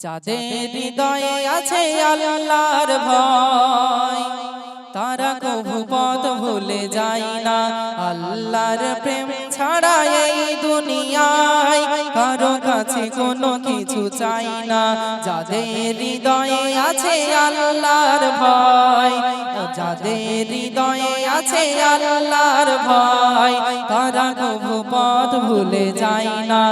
যাদের হৃদয়ে আছে আল্লাহর ভয় তারা কবু পদ ভুলে যায় না। আল্লাহর প্রেম ছাড়া এই দুনিয়ায় কারও কাছে কোনো কিছু চাই না। যাদের হৃদয়ে আছে আল্লাহর ভয়, যাদের হৃদয়ে আছে আল্লাহর ভয়, তারা কভু পথ ভুলে যায় না।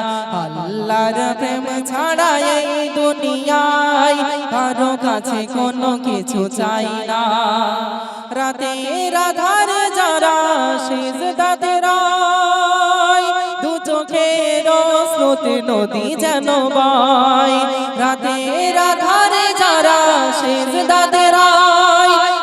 আল্লাহর প্রেম ছাড়া এই দুনিয়ায় কারও কাছে কোনো কিছু চাই না। রাতে রাধার যারা শেষ স্রোতে নদী যেন বাই রাতে রাধারে যারা শেষ দাদের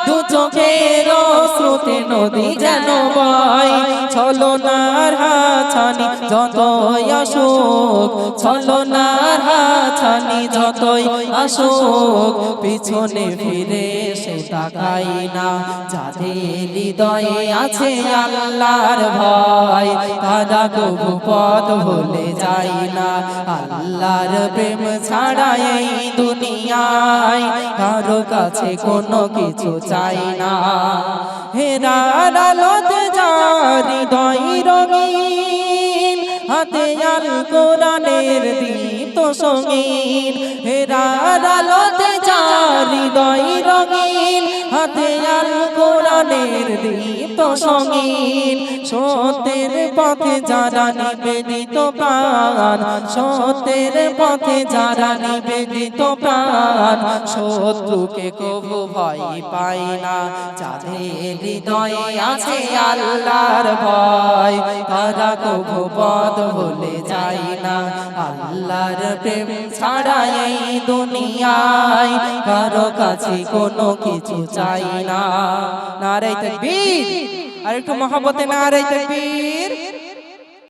দু চোখের স্রোতে নদী যেন বাই চলো নার হাছানি যতই আসুক চলো নার হাছানি যতই আসুক, পিছনে ফিরে সে তাকাই না। যাদের হৃদয়ে আছে আল্লাহর ভয় তারা কবু পথ ভুলে যাই না। আল্লাহর প্রেম ছাড়া এই দুনিয়ায় কারও কাছে কোনো কিছু চাই না। হেরার আলোতে যার হৃদয় হাতে আল কোরআনের দীপ্ত সঙ্গীন। হেরার আলোতে হাতে আল কোরআনের দীপ্ত সঙ্গীন সত্যের পথে যারা নিবেদিত প্রাণ। সত্যের পথে যারা নিবেদিত প্রাণ। শত্রুকে কবু ভয় পাই না। যাদের হৃদয়ে আছে আল্লাহর ভয়, তারা কবু পদ যায় না আল্লাহর প্রেম ছাড়া এই দুনিয়ায় কারও কাছে কোনো কিছু চাই না। নারাই তকবীর। আর একটু মহব্বতে নারাই তকবীর।